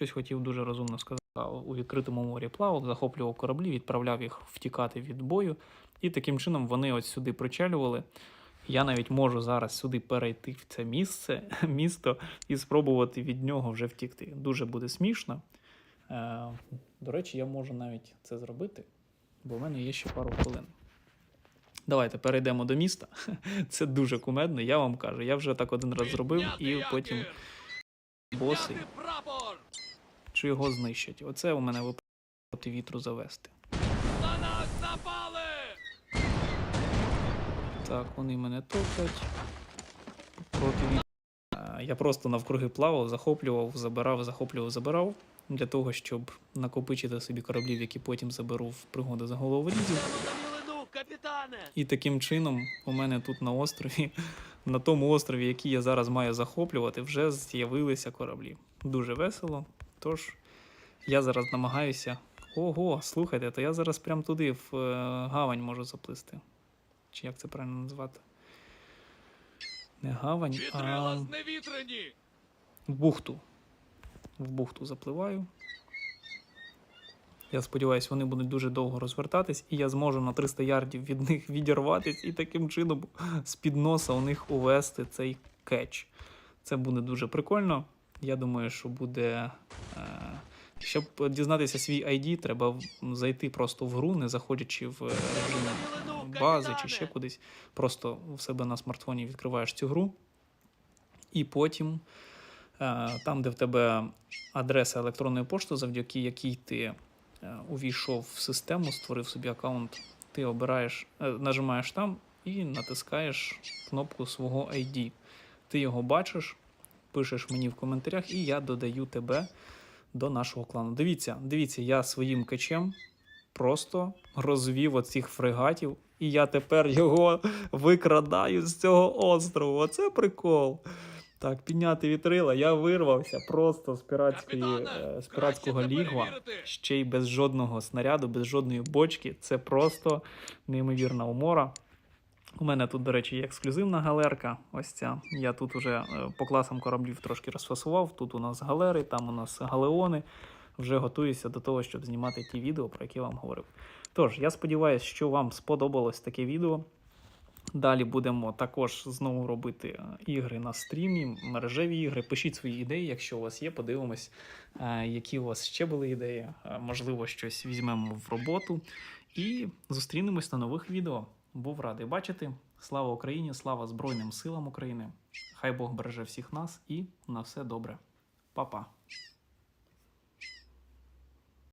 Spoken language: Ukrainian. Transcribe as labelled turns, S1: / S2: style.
S1: щось хотів дуже розумно сказати. У відкритому морі плавав, захоплював кораблі, відправляв їх втікати від бою. І таким чином вони ось сюди причалювали. Я навіть можу зараз сюди перейти в це місце, місто і спробувати від нього вже втікти. Дуже буде смішно. Е, до речі, я можу навіть це зробити, бо в мене є ще пару хвилин. Давайте перейдемо до міста. Це дуже кумедно, я вам кажу. Я вже так один раз зробив, і потім боси чи його знищать. Оце у мене випадку проти вітру завести.
S2: На нас напали!
S1: Так, вони мене топлять. Проти вітру. Я просто навкруги плавав, захоплював, забирав, захоплював, забирав. Для того, щоб накопичити собі кораблів, які потім заберу в пригоди за головорізів. І таким чином у мене тут на острові, на тому острові, який я зараз маю захоплювати, вже з'явилися кораблі. Дуже весело. Тож я зараз намагаюся. Ого, слухайте, то я зараз прям туди, в е, гавань можу заплисти. Чи як це правильно назвати? Не гавань, а в бухту. В бухту запливаю. Я сподіваюся, вони будуть дуже довго розвертатись, і я зможу на 300 ярдів від них відірватись і таким чином з-під носа у них увести цей кетч. Це буде дуже прикольно. Я думаю, що буде. Е, щоб дізнатися свій ID, треба зайти просто в гру, не заходячи в е, режим бази чи ще кудись. Просто в себе на смартфоні відкриваєш цю гру, і потім е, там, де в тебе адреса електронної пошти, завдяки якій ти увійшов в систему, створив собі аккаунт, ти обираєш, нажимаєш там і натискаєш кнопку свого ID. Ти його бачиш, пишеш мені в коментарях, і я додаю тебе до нашого клану. Дивіться, дивіться, я своїм качем просто розвів оцих фрегатів, і я тепер його викрадаю з цього острову. Оце прикол. Так, підняти вітрила, я вирвався просто з піратської е, з піратського лігва. Ще й без жодного снаряду, без жодної бочки. Це просто неймовірна умора. У мене тут, до речі, є ексклюзивна галерка. Ось ця. Я тут уже е, по класам кораблів трошки розфасував. Тут у нас галери, там у нас галеони. Вже готуюся до того, щоб знімати ті відео, про які я вам говорив. Тож, я сподіваюся, що вам сподобалось таке відео. Далі будемо також знову робити е, ігри на стрімі, мережеві ігри. Пишіть свої ідеї, якщо у вас є. Подивимось, е, які у вас ще були ідеї. Е, Можливо, щось візьмемо в роботу. І зустрінемось на нових відео. Був радий бачити. Слава Україні! Слава Збройним силам України! Хай Бог береже всіх нас і на все добре. Па-па!